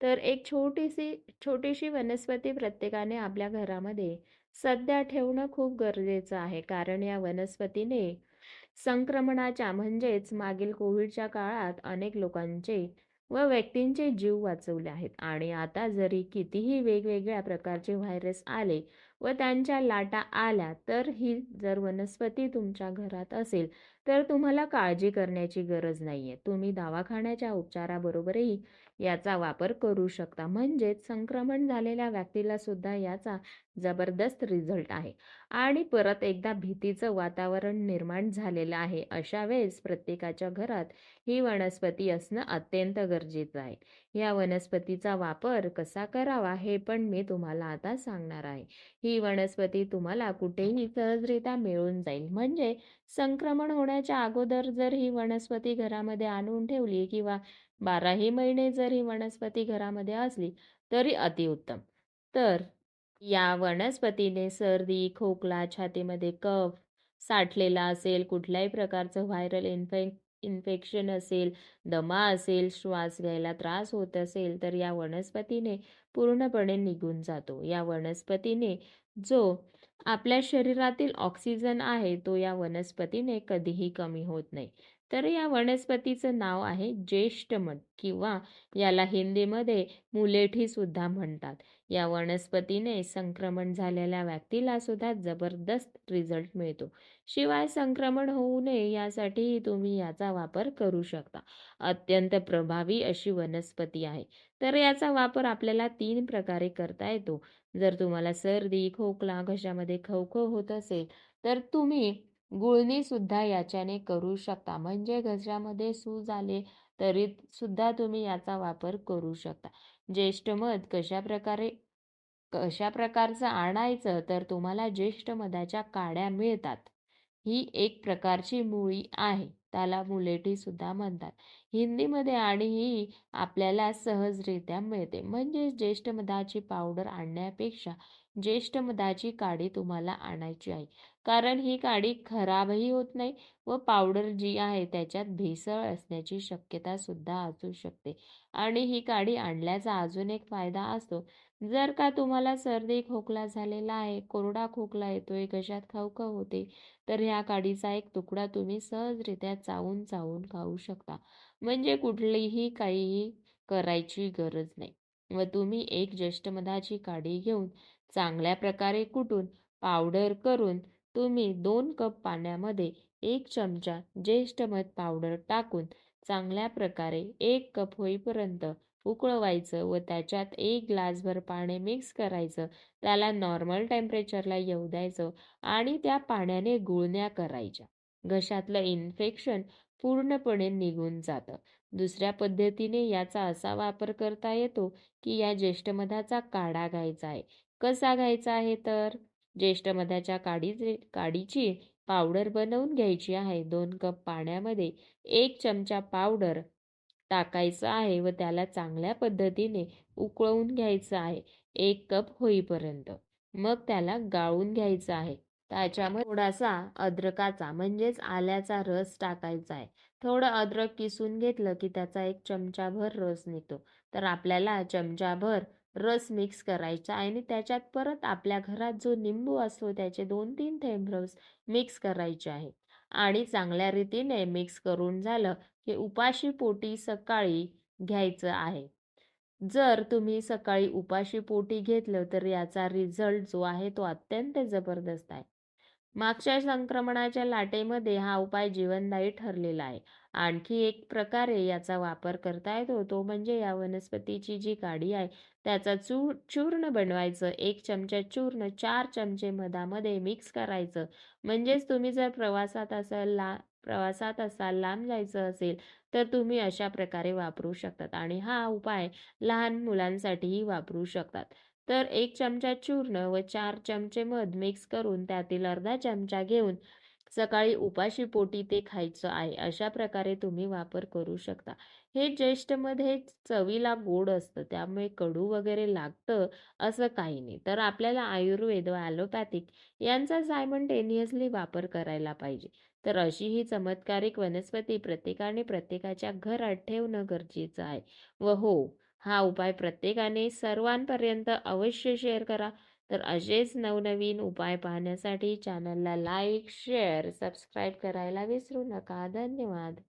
तर एक छोटीशी छोटीशी वनस्पती प्रत्येकाने आपल्या घरामध्ये सध्या ठेवणं खूप गरजेचं आहे. कारण या वनस्पतीने संक्रमणाच्या म्हणजेच मागील कोविडच्या काळात अनेक लोकांचे व व्यक्तींचे जीव वाचवले आहेत. आणि आता जरी कितीही वेगवेगळ्या प्रकारचे व्हायरस आले व त्यांच्या लाटा आल्या तर ही जर वनस्पती तुमच्या घरात असेल तर तुम्हाला काळजी करण्याची गरज नाहीये. तुम्ही दवाखान्याच्या उपचाराबरोबरही याचा वापर करू शकता. म्हणजेच संक्रमण झालेल्या व्यक्तीला सुद्धा याचा जबरदस्त रिझल्ट आहे. आणि परत एकदा भीतीचं वातावरण निर्माण झालेलं आहे अशा वेळेस प्रत्येकाच्या घरात ही वनस्पती असणं अत्यंत गरजेचं आहे. या वनस्पतीचा वापर कसा करावा हे पण मी तुम्हाला आता सांगणार आहे. ही वनस्पती तुम्हाला कुठेही सहजरित्या मिळून जाईल. म्हणजे संक्रमण होण्याच्या अगोदर जर ही वनस्पती घरामध्ये आणून ठेवली किंवा बाराही महिने जर ही वनस्पती घरामध्ये असली तरी अतिउत्तम. तर या वनस्पतीने सर्दी खोकला छातीमध्ये कफ साठलेला असेल कुठल्याही प्रकारचं व्हायरल इन्फेक इन्फेक्शन असेल दमा असेल श्वास घ्यायला त्रास होत असेल तर या वनस्पतीने पूर्णपणे निघून जातो. या वनस्पतीने जो आपल्या शरीरातील ऑक्सिजन आहे तो या वनस्पतीने कधीही कमी होत नाही. तर या वनस्पतीचं नाव आहे ज्येष्ठमठ किंवा याला हिंदीमध्ये मुलेठी सुद्धा म्हणतात. या वनस्पतीने संक्रमण झालेल्या व्यक्तीला सुद्धा जबरदस्त रिझल्ट मिळतो. शिवाय संक्रमण होऊ नये यासाठीही तुम्ही याचा वापर करू शकता. अत्यंत प्रभावी अशी वनस्पती आहे. तर याचा वापर आपल्याला तीन प्रकारे करता येतो. जर तुम्हाला सर्दी खोकला घशामध्ये खवखव होत असेल तर तुम्ही गुळणी सुद्धा याच्याने करू शकता. म्हणजे घशामध्ये सूज आले तरी सुद्धा तुम्ही याचा वापर करू शकता. ज्येष्ठ मध कशा प्रकारे कशा प्रकारचं आणायचं तर तुम्हाला ज्येष्ठ मधाच्या काड्या मिळतात. ही एक प्रकारची मुळी आहे. त्याला मुलेठी सुद्धा म्हणतात. हिंदीमध्ये आणि ही आपल्याला सहजरित्या मिळते. म्हणजे ज्येष्ठ मधाची पावडर आणण्यापेक्षा ज्येष्ठ मधाची काडी तुम्हाला आणायची आहे. कारण ही काडी खराबही होत नाही व पावडर जी आहे त्याच्यात भेसळ असण्याची शक्यता सुद्धा असू शकते. आणि ही काडी आणल्याचा अजून एक फायदा असतो. जर का तुम्हाला सर्दी खोकला झालेला आहे कोरडा खोकला येतोय घशात खवखव होते तर ह्या काडीचा एक तुकडा तुम्ही सहजरित्या चावून चावून खाऊ शकता. म्हणजे कुठलीही काहीही करायची गरज नाही. व तुम्ही एक ज्येष्ठमधाची काडी घेऊन चांगल्या प्रकारे कुटून पावडर करून तुम्ही दोन कप पाण्यामध्ये एक चमचा ज्येष्ठ मध पावडर टाकून चांगल्या प्रकारे एक कप होईपर्यंत उकळवायचं व त्याच्यात एक ग्लासभर पाणी मिक्स करायचं. त्याला नॉर्मल टेम्परेचरला येऊ द्यायचं आणि त्या पाण्याने गुळण्या करायच्या. घशातलं इन्फेक्शन पूर्णपणे निघून जातं. दुसऱ्या पद्धतीने याचा असा वापर करता येतो की या ज्येष्ठमधाचा काढा घ्यायचा आहे. कसा घ्यायचा आहे तर? ज्येष्ठमधाच्या काडी काडीची पावडर बनवून घ्यायची आहे. दोन कप पाण्यामध्ये एक चमचा पावडर टाकायचं आहे व त्याला चांगल्या पद्धतीने उकळवून घ्यायचं आहे. एक कप होईपर्यंत. मग त्याला गाळून घ्यायचं आहे. त्याच्यामध्ये थोडासा अद्रकाचा म्हणजेच आल्याचा रस टाकायचा आहे. थोडं अद्रक किसून घेतलं की त्याचा एक चमचाभर रस निघतो. तर आपल्याला चमचाभर रस मिक्स करायचा आणि त्याच्यात परत आपल्या घरात जो निंबू असतो त्याचे दोन तीन थेंब रस मिक्स करायचे आहे. आणि चांगल्या रीतीने मिक्स करून झालं की उपाशी पोटी सकाळी घ्यायचं आहे. जर तुम्ही सकाळी उपाशी पोटी घेतलं तर याचा रिझल्ट जो आहे तो अत्यंत जबरदस्त आहे. मागच्या संक्रमणाच्या लाटेमध्ये हा उपाय जीवनदायी ठरलेला आहे. आणखी एक प्रकारे याचा वापर करता येतो तो म्हणजे या वनस्पतीची जी काडी आहे त्याचा चू चूर्ण बनवायचं. एक चमचा चूर्ण चार चमचे मधामध्ये मिक्स करायचं. म्हणजेच तुम्ही जर प्रवासात असाल ला प्रवासात असाल लांब जायचं असेल तर तुम्ही अशा प्रकारे वापरू शकतात. आणि हा उपाय लहान मुलांसाठीही वापरू शकतात. तर एक चमचा चूर्ण व चार चमचे मध मिक्स करून त्यातील अर्धा चमचा घेऊन सकाळी उपाशी पोटी ते खायचं आहे अशा प्रकारे तुम्ही वापर करू शकता. हे ज्येष्ठमध्ये चवीला गोड असतं त्यामुळे कडू वगैरे लागतं असं काही नाही. तर आपल्याला आयुर्वेद व ॲलोपॅथिक यांचा सायमंटेनियसली वापर करायला पाहिजे. तर अशी ही चमत्कारिक वनस्पती प्रत्येकाने प्रत्येकाच्या घरात ठेवणं गरजेचं आहे. व हो हा उपाय प्रत्येकाने सर्वांपर्यंत अवश्य शेअर करा. तर असेच नवनवीन उपाय पाहण्यासाठी चॅनलला लाईक शेअर सबस्क्राईब करायला विसरू नका. धन्यवाद.